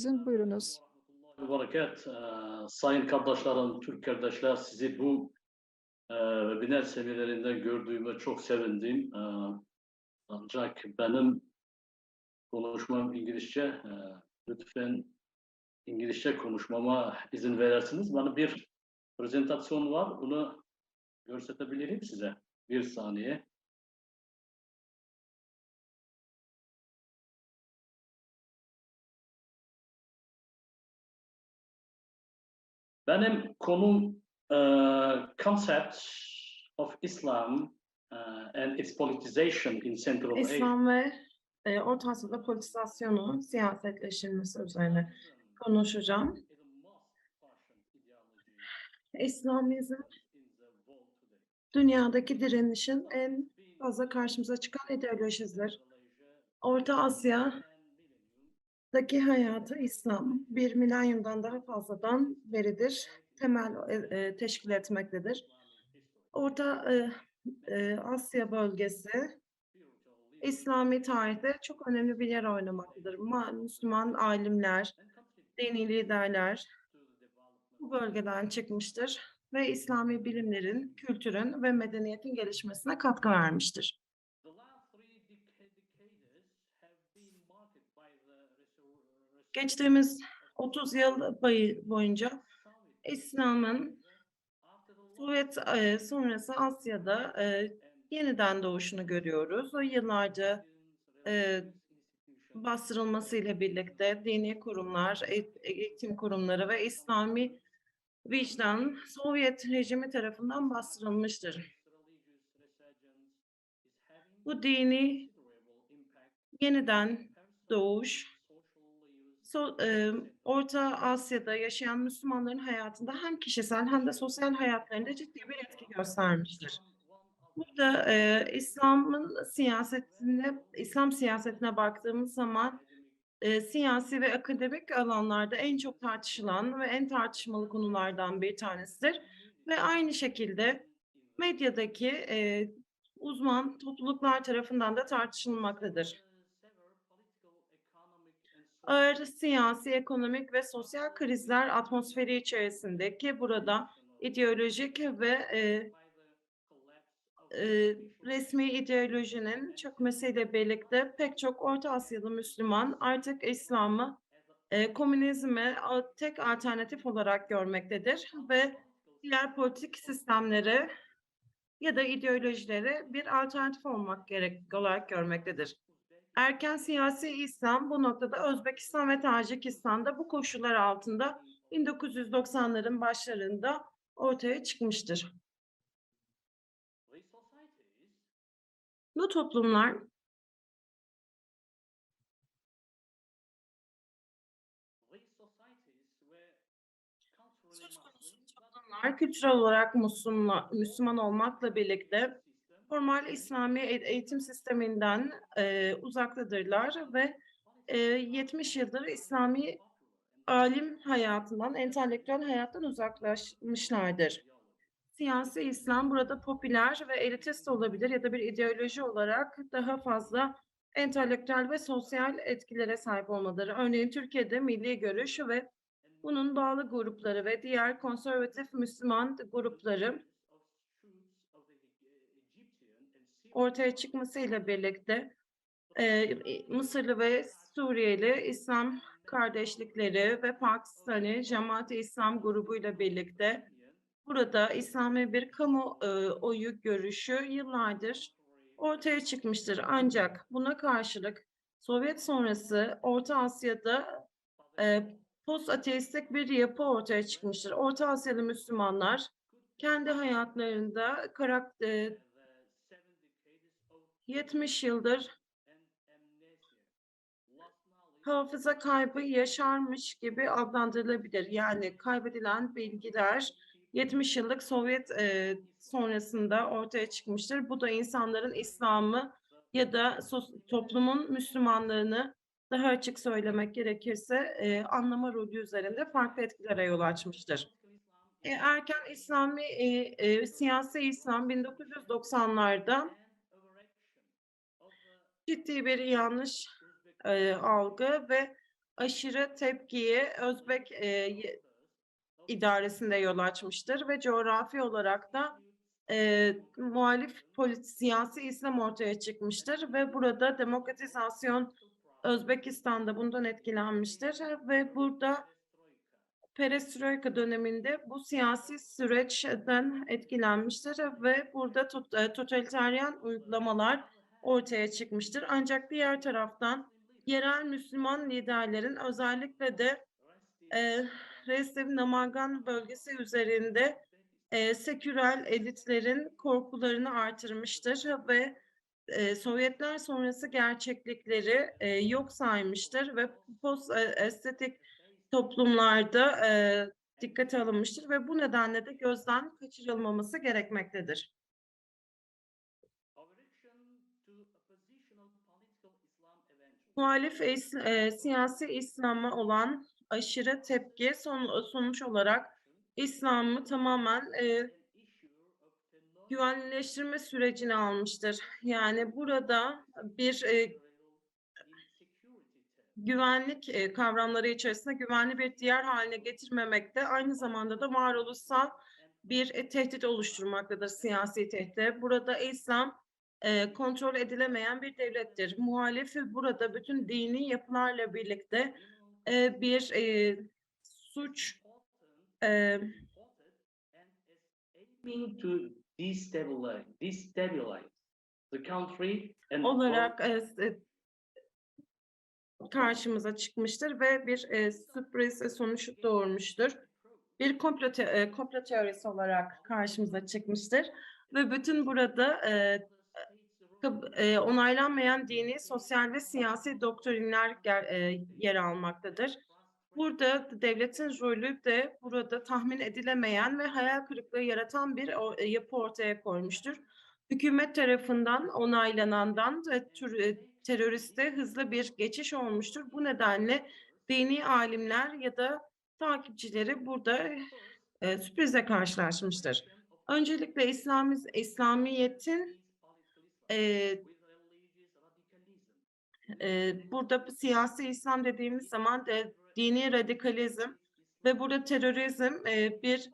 sizin. Buyurunuz. Bereket. Ee, sayın kardeşlerim, Türk kardeşler sizi bu e, webinar seminerinde gördüğüme çok sevindim. Ee, ancak benim konuşmam İngilizce. Lütfen İngilizce konuşmama izin verirsiniz. Bana bir prezentasyon var. Onu gösterebilirim size. Bir saniye. Benim konum e, concept of Islam e, and its politicization in Central Asia. İslam ve e, Orta Asya'da politizasyonu, siyasetleştirilmesi üzerine konuşacağım. İslamizm dünyadaki direnişin en fazla karşımıza çıkan ideolojisidir. Orta Asya'daki hayatı İslam bir milenyumdan daha fazladan beridir temel e, e, teşkil etmektedir. Orta e, e, Asya bölgesi İslami tarihte çok önemli bir yer oynamaktadır. Ma- Müslüman alimler, dini liderler bu bölgeden çıkmıştır ve İslami bilimlerin, kültürün ve medeniyetin gelişmesine katkı vermiştir. Geçtiğimiz 30 yıl boyu- boyunca İslam'ın Sovyet e, sonrası Asya'da e, yeniden doğuşunu görüyoruz. O yıllarca e, bastırılmasıyla birlikte dini kurumlar, eğit- eğitim kurumları ve İslami vicdan Sovyet rejimi tarafından bastırılmıştır. Bu dini yeniden doğuş, so- e, Orta Asya'da yaşayan Müslümanların hayatında hem kişisel hem de sosyal hayatlarında ciddi bir etki göstermiştir. Burada e, İslam'ın siyasetine, İslam siyasetine baktığımız zaman e, siyasi ve akademik alanlarda en çok tartışılan ve en tartışmalı konulardan bir tanesidir. Ve aynı şekilde medyadaki e, uzman topluluklar tarafından da tartışılmaktadır. Ağır siyasi, ekonomik ve sosyal krizler atmosferi içerisindeki burada ideolojik ve e, e, resmi ideolojinin çökmesiyle birlikte pek çok Orta Asyalı Müslüman artık İslam'ı e, komünizme a- tek alternatif olarak görmektedir ve diğer politik sistemleri ya da ideolojilere bir alternatif olmak gerek olarak görmektedir. Erken siyasi İslam bu noktada Özbekistan ve Tacikistan'da bu koşullar altında 1990'ların başlarında ortaya çıkmıştır. Bu toplumlar toplumlar kültürel olarak Müslüman, Müslüman olmakla birlikte formal İslami e- eğitim sisteminden e, uzaktadırlar ve e, 70 yıldır İslami alim hayatından, entelektüel hayattan uzaklaşmışlardır. Siyasi İslam burada popüler ve elitist olabilir ya da bir ideoloji olarak daha fazla entelektüel ve sosyal etkilere sahip olmaları. Örneğin Türkiye'de milli görüş ve bunun bağlı grupları ve diğer konservatif Müslüman grupları ortaya çıkmasıyla birlikte e, Mısırlı ve Suriyeli İslam kardeşlikleri ve Pakistani Cemaat-i İslam grubuyla birlikte burada İslami bir kamu e, oyu görüşü yıllardır ortaya çıkmıştır. Ancak buna karşılık Sovyet sonrası Orta Asya'da e, post ateistik bir yapı ortaya çıkmıştır. Orta Asyalı Müslümanlar kendi hayatlarında karakter 70 yıldır hafıza kaybı yaşarmış gibi adlandırılabilir. Yani kaybedilen bilgiler 70 yıllık Sovyet e, sonrasında ortaya çıkmıştır. Bu da insanların İslam'ı ya da sos- toplumun Müslümanlığını daha açık söylemek gerekirse e, anlama rolü üzerinde farklı etkilere yol açmıştır. E, erken İslami e, e, siyasi İslam 1990'larda ciddi bir yanlış e, algı ve aşırı tepkiyi Özbek e, idaresinde yol açmıştır ve coğrafi olarak da e, muhalif polit siyasi İslam ortaya çıkmıştır ve burada demokratizasyon Özbekistan'da bundan etkilenmiştir ve burada Perestroika döneminde bu siyasi süreçten etkilenmiştir ve burada tot- e, totaliteryen uygulamalar ortaya çıkmıştır. Ancak diğer taraftan yerel Müslüman liderlerin özellikle de e, Restev Namagan bölgesi üzerinde e, seküler elitlerin korkularını artırmıştır ve e, Sovyetler sonrası gerçeklikleri e, yok saymıştır ve post e, estetik toplumlarda e, dikkate alınmıştır ve bu nedenle de gözden kaçırılmaması gerekmektedir. Muhalif is- e, siyasi İslam'a olan aşırı tepki son, sonuç olarak İslam'ı tamamen e, güvenlileştirme sürecine almıştır. Yani burada bir e, güvenlik e, kavramları içerisinde güvenli bir diğer haline getirmemekte aynı zamanda da varoluşsal bir e, tehdit oluşturmaktadır siyasi tehdit. Burada İslam e, kontrol edilemeyen bir devlettir. Muhalifi burada bütün dini yapılarla birlikte e, bir e, suç e, olarak e, s- karşımıza çıkmıştır ve bir e, sürpriz e, sonuç doğurmuştur. Bir komplo, te- e, komplo teorisi olarak karşımıza çıkmıştır ve bütün burada e, e, onaylanmayan dini, sosyal ve siyasi doktrinler e, yer almaktadır. Burada devletin rolü de burada tahmin edilemeyen ve hayal kırıklığı yaratan bir e, yapı ortaya koymuştur. Hükümet tarafından onaylanandan ve teröriste hızlı bir geçiş olmuştur. Bu nedenle dini alimler ya da takipçileri burada e, sürprizle karşılaşmıştır. Öncelikle İslamiz, İslamiyet'in e, burada bu siyasi İslam dediğimiz zaman de dini radikalizm ve burada terörizm e, bir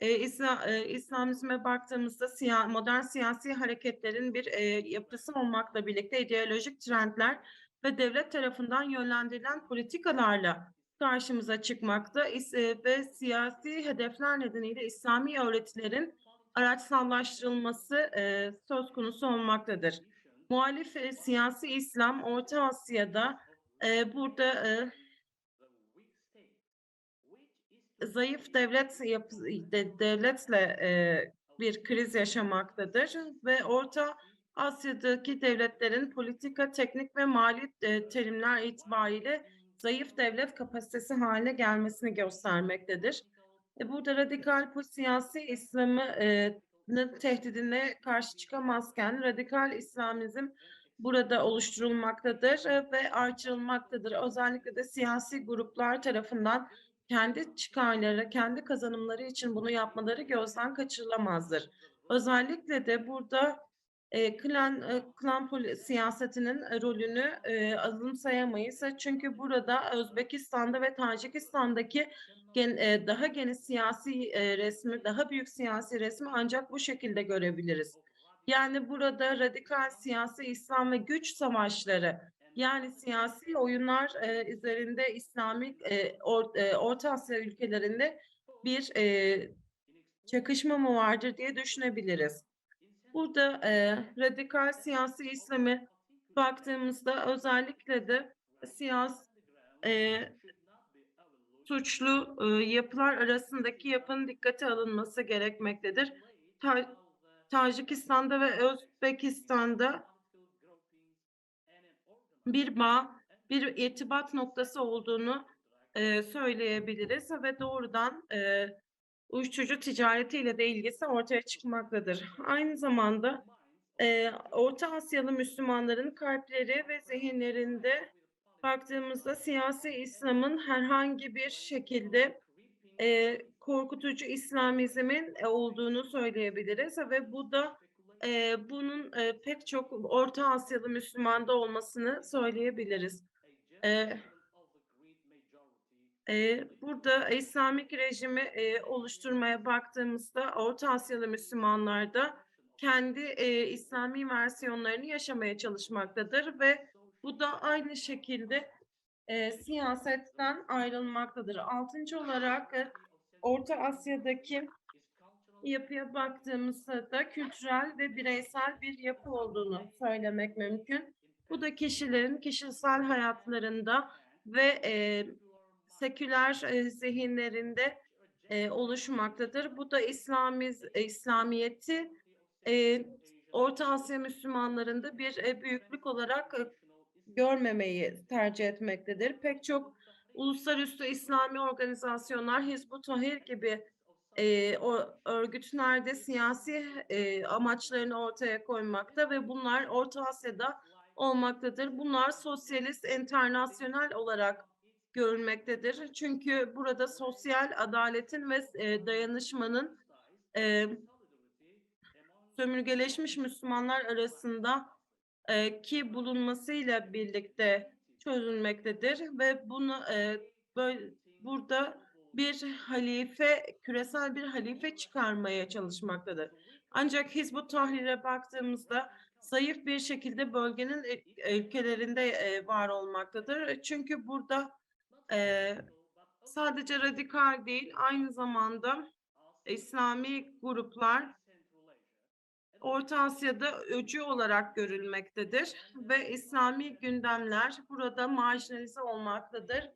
e, İsla, e, İslamizme baktığımızda siya, modern siyasi hareketlerin bir e, yapısı olmakla birlikte ideolojik trendler ve devlet tarafından yönlendirilen politikalarla karşımıza çıkmakta. E, ve siyasi hedefler nedeniyle İslami öğretilerin araçsallaştırılması e, söz konusu olmaktadır. Muhalif e, siyasi İslam Orta Asya'da e, burada e, zayıf devlet yapı, de- devletle e, bir kriz yaşamaktadır ve Orta Asya'daki devletlerin politika, teknik ve mali e, terimler itibariyle zayıf devlet kapasitesi haline gelmesini göstermektedir. E, burada radikal bu siyasi İslam'ı e, tehdidine karşı çıkamazken radikal İslamizm burada oluşturulmaktadır e, ve artırılmaktadır. Özellikle de siyasi gruplar tarafından kendi çıkarları, kendi kazanımları için bunu yapmaları gözden kaçırılamazdır. Özellikle de burada e, klan e, klan siyasetinin e, rolünü e, azımsayamayız. Çünkü burada Özbekistan'da ve Tacikistan'daki gen, e, daha geniş siyasi e, resmi, daha büyük siyasi resmi ancak bu şekilde görebiliriz. Yani burada radikal siyasi İslam ve güç savaşları yani siyasi oyunlar e, üzerinde İslami e, or- e, Orta Asya ülkelerinde bir e, çakışma mı vardır diye düşünebiliriz. Burada e, radikal siyasi İslam'ı baktığımızda özellikle de siyasi e, suçlu e, yapılar arasındaki yapının dikkate alınması gerekmektedir. Ta- Tacikistan'da ve Özbekistan'da bir bağ, bir irtibat noktası olduğunu e, söyleyebiliriz ve doğrudan e, uyuşturucu ticaretiyle de ilgisi ortaya çıkmaktadır. Aynı zamanda e, Orta Asyalı Müslümanların kalpleri ve zihinlerinde baktığımızda siyasi İslam'ın herhangi bir şekilde e, korkutucu İslamizmin e, olduğunu söyleyebiliriz ve bu da e, bunun e, pek çok Orta Asyalı Müslümanda olmasını söyleyebiliriz. E, burada İslamik rejimi, oluşturmaya baktığımızda Orta Asyalı Müslümanlar da kendi, İslami versiyonlarını yaşamaya çalışmaktadır ve bu da aynı şekilde, siyasetten ayrılmaktadır. 6. olarak, Orta Asya'daki yapıya baktığımızda da kültürel ve bireysel bir yapı olduğunu söylemek mümkün. Bu da kişilerin kişisel hayatlarında ve, seküler, eee, zihinlerinde, eee, oluşmaktadır. Bu da İslamiz eee, İslamiyet'i, eee, Orta Asya Müslümanlarında bir, eee, büyüklük olarak, ııı, görmemeyi tercih etmektedir. Pek çok uluslararası İslami organizasyonlar Hizb-ut Tahrir gibi, eee, o örgütlerde siyasi, eee, amaçlarını ortaya koymakta ve bunlar Orta Asya'da olmaktadır. Bunlar sosyalist enternasyonal olarak görülmektedir. Çünkü burada sosyal adaletin ve eee, dayanışmanın, eee sömürgeleşmiş Müslümanlar arasında, eee, ki bulunmasıyla birlikte çözülmektedir ve bunu, eee, böy burada bir halife, küresel bir halife çıkarmaya çalışmaktadır. Ancak Hizb-ut Tahrir'e baktığımızda zayıf bir şekilde bölgenin ül ülkelerinde, var olmaktadır. Çünkü burada, eee, sadece radikal değil, aynı zamanda İslami gruplar Orta Asya'da öcü olarak görülmektedir ve İslami gündemler burada marjinalize olmaktadır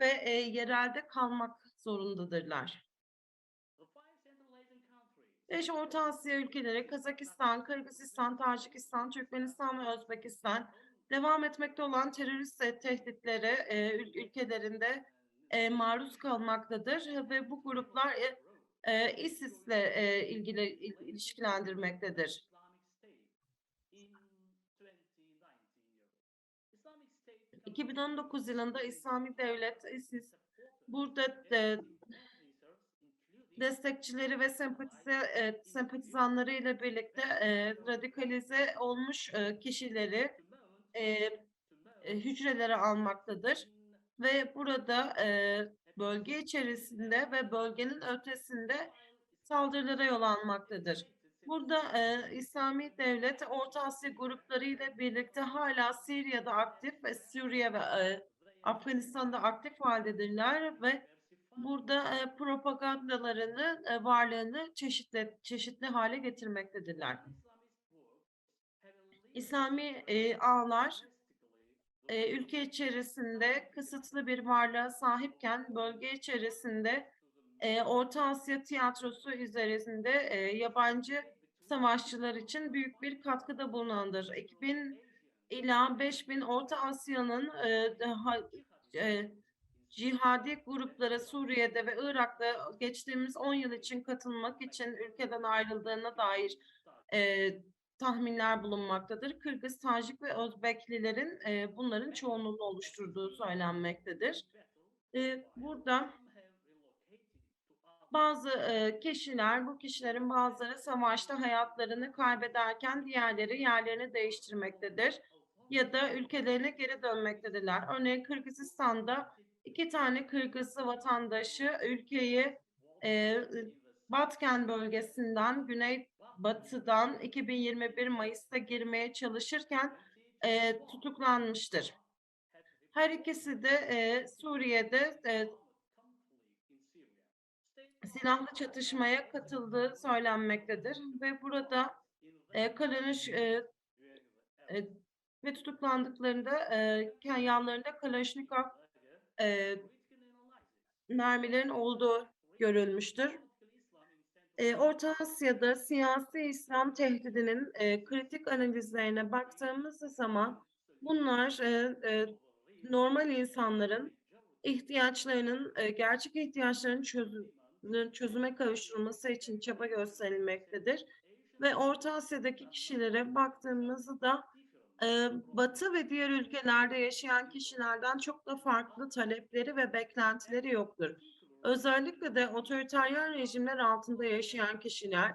ve, eee, yerelde kalmak zorundadırlar. 5 Orta Asya ülkeleri Kazakistan, Kırgızistan, Tacikistan, Türkmenistan ve Özbekistan devam etmekte olan terörist te tehditlere, ül ülkelerinde, eee, maruz kalmaktadır ve bu gruplar, eee, eee, ISIS'le, eee, ilgili il ilişkilendirmektedir. 2019 yılında İslami Devlet, ISIS burada de destekçileri ve sempatize eee, sempatizanlarıyla birlikte, eee, radikalize olmuş, eee, kişileri, eee, hücrelere almaktadır ve burada, eee, bölge içerisinde ve bölgenin ötesinde saldırılara yol almaktadır. Burada, eee, İslami Devlet Orta Asya gruplarıyla birlikte hâlâ Sirya'da aktif ve Suriye ve, eee, Afganistan'da aktif hâldedirler ve burada, eee, propagandalarını, eee, varlığını çeşitle çeşitli hâle getirmektedirler. İslami, eee, ağlar, eee, ülke içerisinde kısıtlı bir varlığa sahipken bölge içerisinde, eee, Orta Asya tiyatrosu üzerinde, eee, yabancı savaşçılar için büyük bir katkıda bulunandır. 2000 ila 5000 Orta Asya'nın, eee, daha, eee, cihadi gruplara Suriye'de ve Irak'ta geçtiğimiz 10 yıl için katılmak için ülkeden ayrıldığına dair, eee, tahminler bulunmaktadır. Kırgız, Tacik ve Özbeklilerin, eee, bunların çoğunluğunu oluşturduğu söylenmektedir. Eee, burada bazı, eee, kişiler, bu kişilerin bazıları savaşta hayatlarını kaybederken diğerleri yerlerini değiştirmektedir ya da ülkelerine geri dönmektedirler. Örneğin Kırgızistan'da 2 tane Kırgızlı vatandaşı ülkeyi, ı Batken bölgesinden, güneybatıdan 2021 Mayıs'ta girmeye çalışırken, eee, tutuklanmıştır. Her ikisi de, eee, Suriye'de, eee silahlı çatışmaya katıldığı söylenmektedir ve burada, eee, Kalaş eee, eee, ve tutuklandıklarında, ke yanlarında Kalaşnikov, eee, mermilerin olduğu görülmüştür. Eee, Orta Asya'da siyasi İslam tehdidinin, eee, kritik analizlerine baktığımız zaman bunlar, eee, eee, normal insanların ihtiyaçlarının, gerçek ihtiyaçlarının çözü nün çözüme kavuşturulması için çaba gösterilmektedir ve Orta Asya'daki kişilere baktığımızda, eee, Batı ve diğer ülkelerde yaşayan kişilerden çok da farklı talepleri ve beklentileri yoktur. Özellikle de otoriteryen rejimler altında yaşayan kişiler,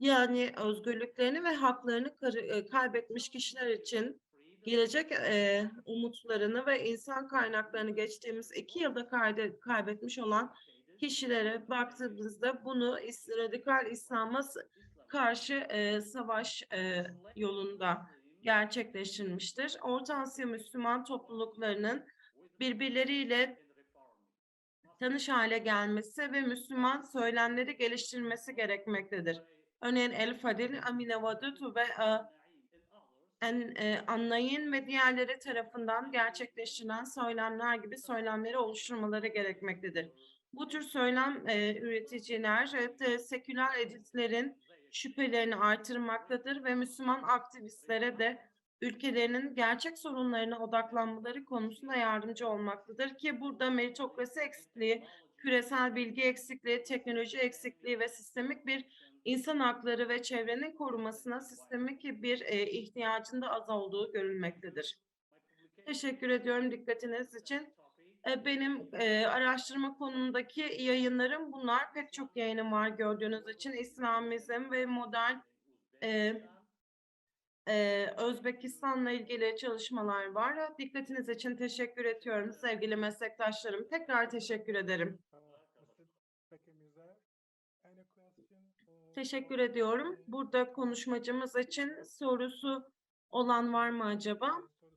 yani özgürlüklerini ve haklarını eee, kaybetmiş kişiler için gelecek eee, umutlarını ve insan kaynaklarını geçtiğimiz iki yılda kaybetmiş olan kişilere baktığımızda bunu radikal İslam'a karşı eee, savaş eee, yolunda gerçekleştirilmiştir. Orta Asya Müslüman topluluklarının birbirleriyle tanış hale gelmesi ve Müslüman söylemleri geliştirmesi gerekmektedir. Örneğin El Fadil, Amine Vadut ve e, en, e, Anlayın ve diğerleri tarafından gerçekleştirilen söylemler gibi söylemleri oluşturmaları gerekmektedir. Bu tür söylem e, üreticiler e, seküler editlerin şüphelerini artırmaktadır ve Müslüman aktivistlere de ülkelerinin gerçek sorunlarına odaklanmaları konusunda yardımcı olmaktadır ki burada meritokrasi eksikliği, küresel bilgi eksikliği, teknoloji eksikliği ve sistemik bir insan hakları ve çevrenin korumasına sistemik bir e, ihtiyacın da az olduğu görülmektedir. Teşekkür ediyorum dikkatiniz için. E, Benim e, araştırma konumundaki yayınlarım bunlar. Pek çok yayınım var gördüğünüz için. İslamizm ve modern e, e, Özbekistan'la ilgili çalışmalar var. Dikkatiniz için teşekkür ediyorum sevgili meslektaşlarım. Tekrar teşekkür ederim. Teşekkür ediyorum. Burada konuşmacımız için sorusu olan var mı acaba?